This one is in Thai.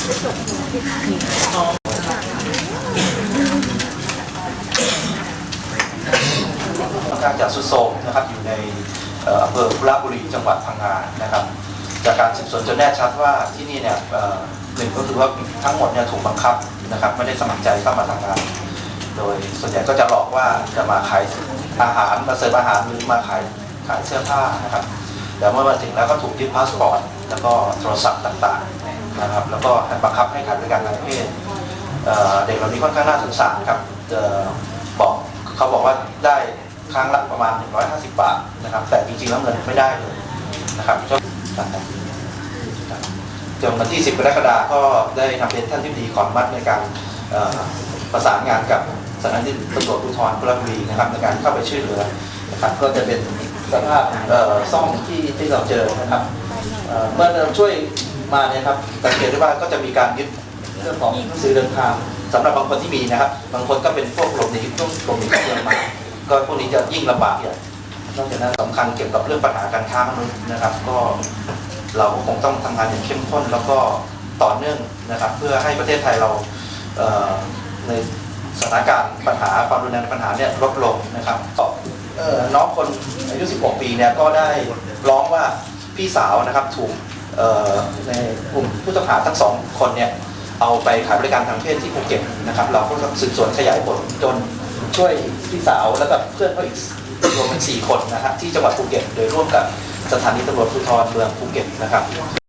ค่อนข้างจะสุดโทรมนะครับอยู่ในอำเภอคุระบุรีจังหวัดพังงานะครับ จากการสืบสวนจนแน่ชัดว่าที่นี่เนี่ยหนึ่งก็คือว่าทั้งหมดเนี่ยถูกบังคับนะครับไม่ได้สมัครใจเข้ามาทำงาน โดยส่วนใหญ่ก็จะหลอกว่าจะมาขายอาหารมาเสิร์ฟอาหารหรือมาขายขายเสื้อผ้านะครับแต่เมื่อมาถึงแล้วก็ถูกยึดพาสปอร์ตแล้วก็โทรศัพท์ต่างๆ นะครับ แล้วก็บังคับให้ขายบริการทางเพศเด็กเหล่านี้ค่อนข้างน่าสงสารครับออบอกเขาบอกว่าได้ครั้งละประมาณ 150 บาทนะครับ แต่จริงๆแล้วเงินไม่ได้เลยนะครับจนจนวันที่ 10 กรกฎาคมก็ได้นำเรียนท่านที่ดีขออนุมัติในการประสานงานกับสถานีตำรวจภูธรพลบุรีนะครับในการเข้าไปช่วยเหลือนะครับก็จะเป็นสภาพซ่องที่ที่เราเจอนะครับเอ่อเมื่อเราช่วย มาเนี่ยครับสังเกตได้ว่าก็จะมีการยึดเรื่องของหนังสือเดินทางสำหรับบางคนที่มีนะครับ บางคนก็เป็นพวกหลบหนีพวกหลบหนีเมืองมา ก็พวกนี้จะยิ่งลำบากใหญ่นอกจากนั้นสำคัญเกี่ยวกับเรื่องปัญหาการค้ามนุษย์นะครับ ก็เราก็คงต้องทำงานอย่างเข้มข้นแล้วก็ต่อเนื่องนะครับ เพื่อให้ประเทศไทยเราเในสถานการณ์ปัญหาความรุนแรงปัญหาเนี่ยลดลงนะครับก็เอ่อน้องคนอายุ 16 ปีเนี่ยก็ได้ร้องว่าพี่สาวนะครับถูก ในกลุ่มผู้ต้องหาทั้งสองคนเนี่ยเอาไปขายบริการทางเพศที่ภูเก็ตนะครับ เราก็สืบสวนขยายผลจนช่วยพี่สาวแล้วก็เพื่อนเขาอีกรวมเป็นสี่คนนะครับที่จังหวัดภูเก็ตโดยร่วมกับสถานีตำรวจภูธรเมืองภูเก็ตนะครับ